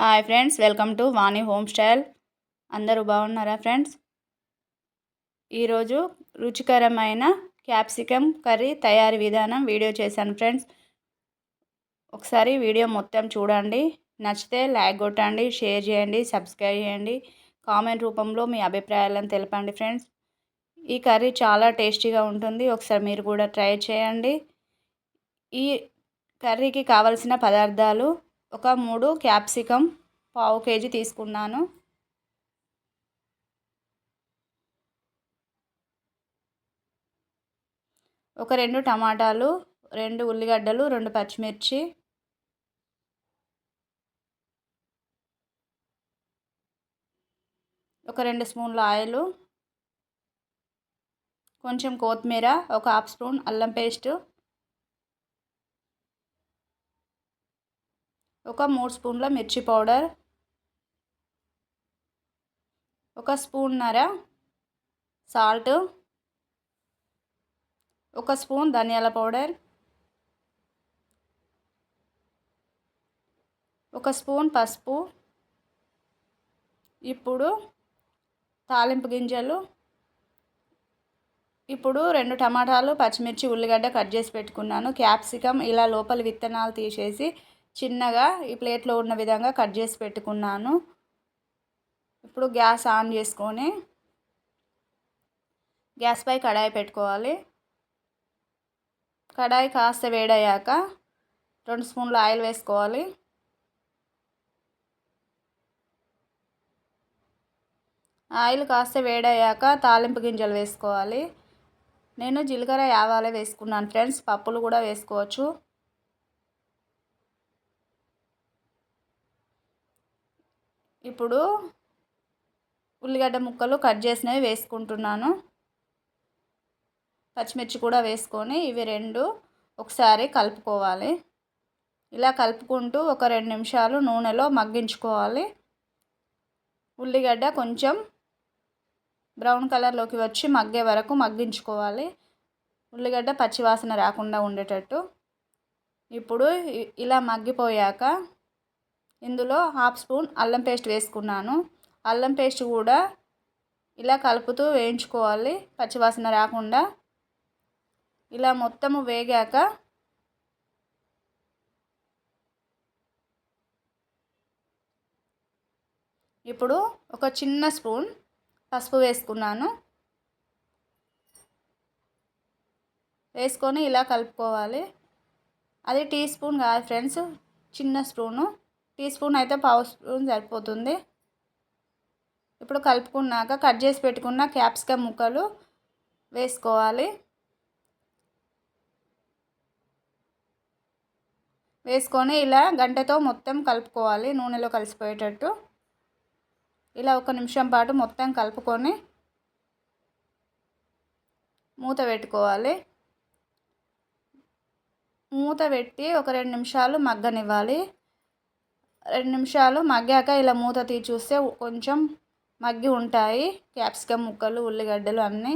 Hi friends welcome to Vani home style. అందరూ బాగున్నారా friends? ఈరోజు రుచికరమైన క్యాప్సికమ్ కర్రీ తయారీ విధానం వీడియో చేశాను ఫ్రెండ్స్. ఒకసారి వీడియో మొత్తం చూడండి. నచ్చితే లైక్ కొట్టండి షేర్ చేయండి సబ్స్క్రైబ్ చేయండి. కామెంట్ రూపంలో మీ అభిప్రాయాలను తెలపండి ఫ్రెండ్స్. ఈ కర్రీ చాలా టేస్టీగా ఉంటుంది. ఒకసారి మీరు కూడా ట్రై చేయండి. ఈ కర్రీకి కావలసిన పదార్థాలు ఒక మూడు క్యాప్సికమ్ పావు కేజీ తీసుకున్నాను. ఒక రెండు టమాటాలు రెండు ఉల్లిగడ్డలు రెండు పచ్చిమిర్చి. ఒక రెండు స్పూన్ల ఆయిల్. కొంచెం కొత్తిమీర ఒక హాఫ్ స్పూన్ అల్లం పేస్టు. ఒక మూడు స్పూన్ల మిర్చి పౌడర్ ఒక స్పూన్నర సాల్ట్ ఒక స్పూన్ ధనియాల పౌడర్ ఒక స్పూన్ పసుపు. ఇప్పుడు తాలింపు గింజలు ఇప్పుడు రెండు టమాటాలు పచ్చిమిర్చి ఉల్లిగడ్డ కట్ చేసి పెట్టుకున్నాను. క్యాప్సికమ్ ఇలా లోపల విత్తనాలు తీసేసి చిన్నగా ఈ ప్లేట్లో ఉన్న విధంగా కట్ చేసి పెట్టుకున్నాను. ఇప్పుడు గ్యాస్ ఆన్ చేసుకొని గ్యాస్పై కడాయి పెట్టుకోవాలి. కడాయి కాస్త వేడయ్యాక రెండు స్పూన్ల ఆయిల్ వేసుకోవాలి. ఆయిల్ కాస్త వేడయ్యాక తాలింపు గింజలు వేసుకోవాలి. నేను జీలకర్ర యావాలే వేసుకున్నాను ఫ్రెండ్స్ పప్పులు కూడా వేసుకోవచ్చు. ఇప్పుడు ఉల్లిగడ్డ ముక్కలు కట్ చేసినవి వేసుకుంటున్నాను. పచ్చిమిర్చి కూడా వేసుకొని ఇవి రెండు ఒకసారి కలుపుకోవాలి. ఇలా కలుపుకుంటూ ఒక రెండు నిమిషాలు నూనెలో మగ్గించుకోవాలి. ఉల్లిగడ్డ కొంచెం బ్రౌన్ కలర్లోకి వచ్చి మగ్గే వరకు మగ్గించుకోవాలి. ఉల్లిగడ్డ పచ్చివాసన రాకుండా ఉండేటట్టు. ఇప్పుడు ఇలా మగ్గిపోయాక ఇందులో హాఫ్ స్పూన్ అల్లం పేస్ట్ వేసుకున్నాను. అల్లం పేస్ట్ కూడా ఇలా కలుపుతూ వేయించుకోవాలి పచ్చివాసన రాకుండా. ఇలా మొత్తము వేగాక ఇప్పుడు ఒక చిన్న స్పూన్ పసుపు వేసుకున్నాను. వేసుకొని ఇలా కలుపుకోవాలి. అది టీ స్పూన్ కాదు ఫ్రెండ్స్ చిన్న స్పూను. టీ స్పూన్ అయితే పావు స్పూన్ సరిపోతుంది. ఇప్పుడు కలుపుకున్నాక కట్ చేసి పెట్టుకున్న క్యాప్సికమ్ ముక్కలు వేసుకోవాలి. వేసుకొని ఇలా గంటతో మొత్తం కలుపుకోవాలి నూనెలో కలిసిపోయేటట్టు. ఇలా ఒక నిమిషం పాటు మొత్తం కలుపుకొని మూత పెట్టుకోవాలి. మూత పెట్టి ఒక రెండు నిమిషాలు మగ్గనివ్వాలి. రెండు నిమిషాలు మగ్గాక ఇలా మూత తీసి చూస్తే కొంచెం మగ్గి ఉంటాయి. క్యాప్సికమ్ ముక్కలు ఉల్లిగడ్డలు అన్నీ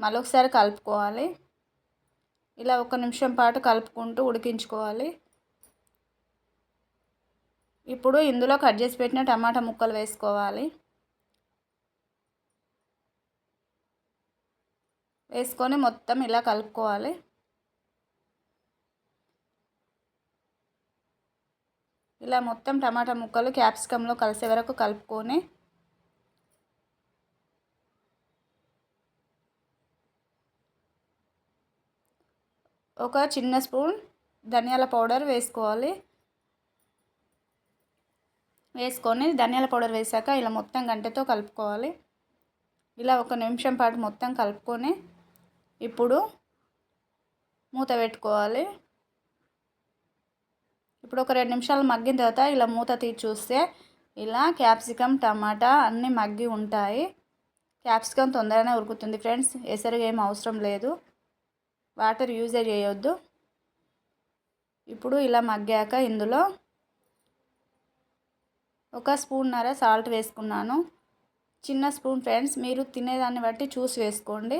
మరొకసారి కలుపుకోవాలి. ఇలా ఒక నిమిషం పాటు కలుపుకుంటూ ఉడికించుకోవాలి. ఇప్పుడు ఇందులో కట్ చేసి పెట్టిన టమాటా ముక్కలు వేసుకోవాలి. వేసుకొని మొత్తం ఇలా కలుపుకోవాలి. ఇలా మొత్తం టమాటా ముక్కలు క్యాప్సికంలో కలిసే వరకు కలుపుకొని ఒక చిన్న స్పూన్ ధనియాల పౌడర్ వేసుకోవాలి. వేసుకొని ధనియాల పౌడర్ వేసాక ఇలా మొత్తం గంటతో కలుపుకోవాలి. ఇలా ఒక నిమిషం పాటు మొత్తం కలుపుకొని ఇప్పుడు మూత పెట్టుకోవాలి. ఇప్పుడు ఒక రెండు నిమిషాలు మగ్గిన తర్వాత ఇలా మూత తీసి చూస్తే ఇలా క్యాప్సికమ్ టమాటా అన్నీ మగ్గి ఉంటాయి. క్యాప్సికమ్ తొందరగానే ఉరుకుతుంది ఫ్రెండ్స్. ఎసరుగా ఏం అవసరం లేదు. వాటర్ యూజే చేయొద్దు. ఇప్పుడు ఇలా మగ్గాక ఇందులో ఒక స్పూన్నర సాల్ట్ వేసుకున్నాను. చిన్న స్పూన్ ఫ్రెండ్స్ మీరు తినేదాన్ని బట్టి చూసి వేసుకోండి.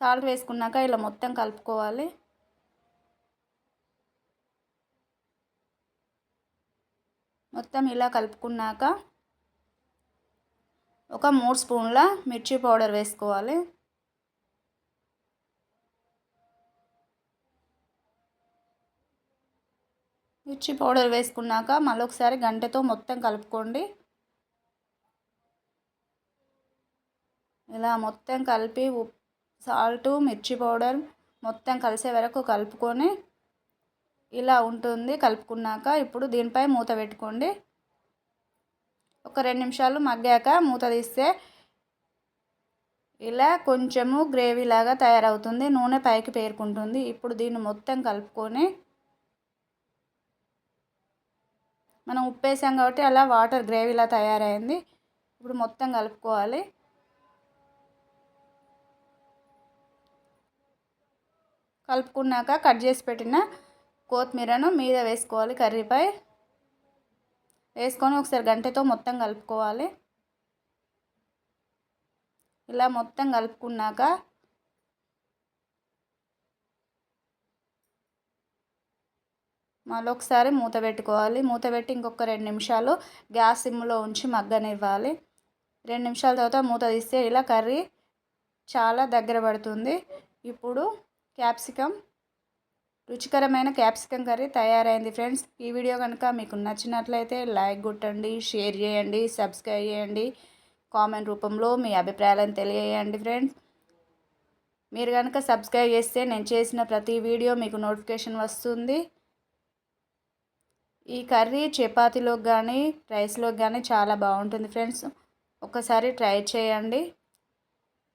సాల్ట్ వేసుకున్నాక ఇలా మొత్తం కలుపుకోవాలి. మొత్తం ఇలా కలుపుకున్నాక ఒక మూడు స్పూన్ల మిర్చి పౌడర్ వేసుకోవాలి. మిర్చి పౌడర్ వేసుకున్నాక మళ్ళీ ఒకసారి గంటతో మొత్తం కలుపుకోండి. ఇలా మొత్తం కలిపి ఉప్ సాల్టు మిర్చి పౌడర్ మొత్తం కలిసే వరకు కలుపుకొని ఇలా ఉంటుంది. కలుపుకున్నాక ఇప్పుడు దీనిపై మూత పెట్టుకోండి. ఒక రెండు నిమిషాలు మగ్గాక మూత తీస్తే ఇలా కొంచెము గ్రేవీ లాగా తయారవుతుంది. నూనె పైకి పేరుకుంటుంది. ఇప్పుడు దీన్ని మొత్తం కలుపుకొని మనం ఉప్పు వేసాం కాబట్టి అలా వాటర్ గ్రేవీలా తయారైంది. ఇప్పుడు మొత్తం కలుపుకోవాలి. కలుపుకున్నాక కట్ చేసి పెట్టిన కొత్తిమీరను మీద వేసుకోవాలి కర్రీపై వేసుకొని ఒకసారి గంటతో మొత్తం కలుపుకోవాలి. ఇలా మొత్తం కలుపుకున్నాక మళ్ళీ ఒకసారి మూత పెట్టుకోవాలి. మూత పెట్టి ఇంకొక రెండు నిమిషాలు గ్యాస్ సిమ్లో ఉంచి మగ్గనివ్వాలి. రెండు నిమిషాల తర్వాత మూత తీస్తే ఇలా కర్రీ చాలా దగ్గర పడుతుంది. ఇప్పుడు క్యాప్సికమ్ రుచికరమైన క్యాప్సికమ్ కర్రీ తయారైంది ఫ్రెండ్స్. ఈ వీడియో కనుక మీకు నచ్చినట్లయితే లైక్ కొట్టండి షేర్ చేయండి సబ్స్క్రైబ్ చేయండి. కామెంట్ రూపంలో మీ అభిప్రాయాలను తెలియజేయండి ఫ్రెండ్స్. మీరు కనుక సబ్స్క్రైబ్ చేస్తే నేను చేసిన ప్రతి వీడియో మీకు నోటిఫికేషన్ వస్తుంది. ఈ కర్రీ చపాతీలోకి కానీ రైస్లోకి కానీ చాలా బాగుంటుంది ఫ్రెండ్స్. ఒకసారి ట్రై చేయండి.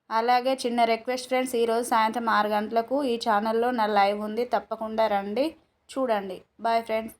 అలాగే చిన్న రిక్వెస్ట్ ఫ్రెండ్స్ ఈరోజు సాయంత్రం ఆరు గంటలకు ఈ ఛానల్లో నా లైవ్ ఉంది. తప్పకుండా రండి. చూడండి. Bye friends.